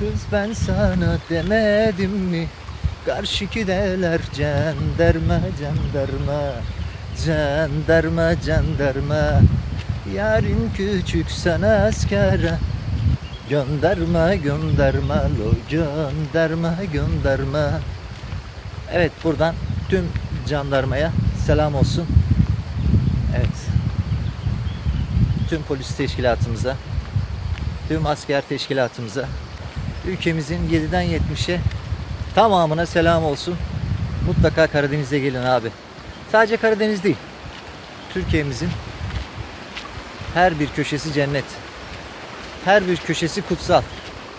Kız ben sana demedim mi? Karşıki deler cenderme cenderme Cenderme cenderme Yarın küçük sen askere Gönderme gönderme lo gönderme gönderme Evet buradan tüm jandarmaya selam olsun. Evet. Tüm polis teşkilatımıza, tüm asker teşkilatımıza, ülkemizin 7'den 70'e tamamına selam olsun. Mutlaka Karadeniz'e gelin abi. Sadece Karadeniz değil. Türkiye'mizin her bir köşesi cennet. Her bir köşesi kutsal.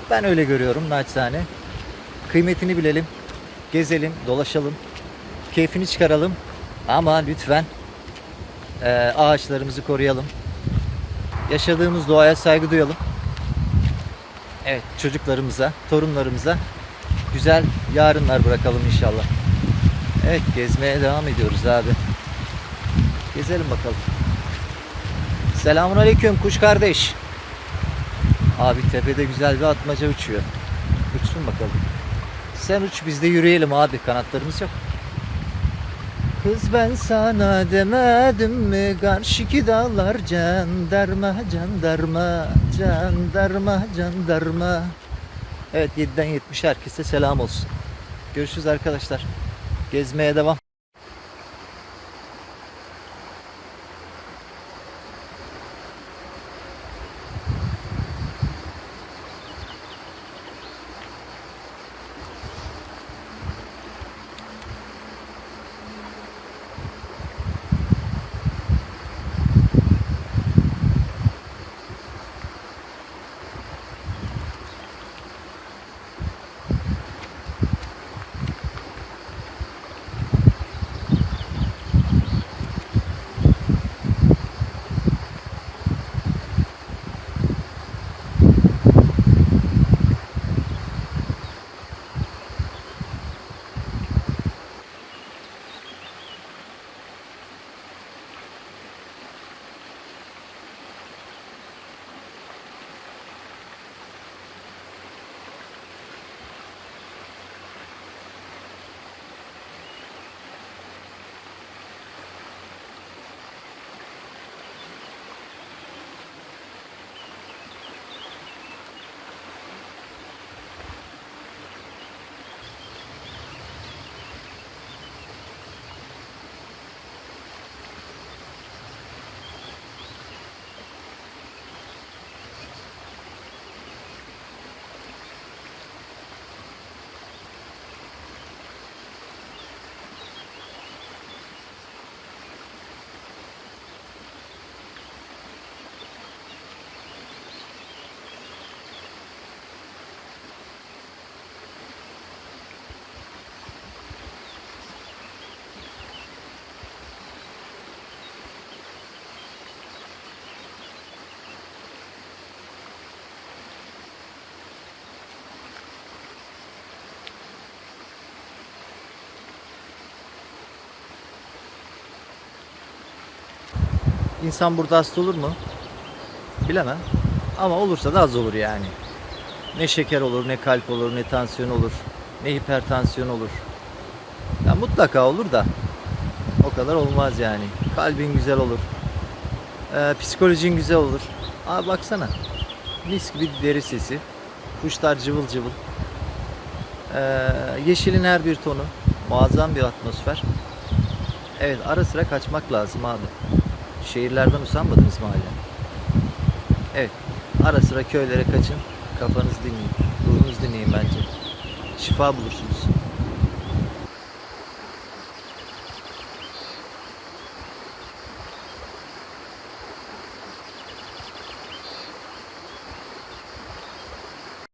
Ben öyle görüyorum naçizane. Kıymetini bilelim. Gezelim, dolaşalım. Keyfini çıkaralım. Ama lütfen ağaçlarımızı koruyalım. Yaşadığımız doğaya saygı duyalım. Evet, çocuklarımıza, torunlarımıza güzel yarınlar bırakalım inşallah. Evet, gezmeye devam ediyoruz abi. Gezelim bakalım. Selamun aleyküm kuş kardeş. Abi tepede güzel bir atmaca uçuyor. Uçsun bakalım. Sen uç biz de yürüyelim abi kanatlarımız yok. Kız ben sana demedim mi karşıki dağlar cenderme cenderme cenderme cenderme Evet 7'den 70 herkese selam olsun. Görüşürüz arkadaşlar. Gezmeye devam. İnsan burada hasta olur mu? Bilemem. Ama olursa da az olur yani. Ne şeker olur, ne kalp olur, ne tansiyon olur, ne hipertansiyon olur. Ya mutlaka olur da o kadar olmaz yani. Kalbin güzel olur. Ee, psikolojin güzel olur. Aa baksana. Mis gibi deri sesi. Kuşlar cıvıl cıvıl. Ee, yeşilin her bir tonu. Muazzam bir atmosfer. Evet ara sıra kaçmak lazım abi. Şehirlerden usanmadınız mı hala? Evet. Ara sıra köylere kaçın. Kafanızı dinleyin. Ruhunuzu dinleyin bence. Şifa bulursunuz.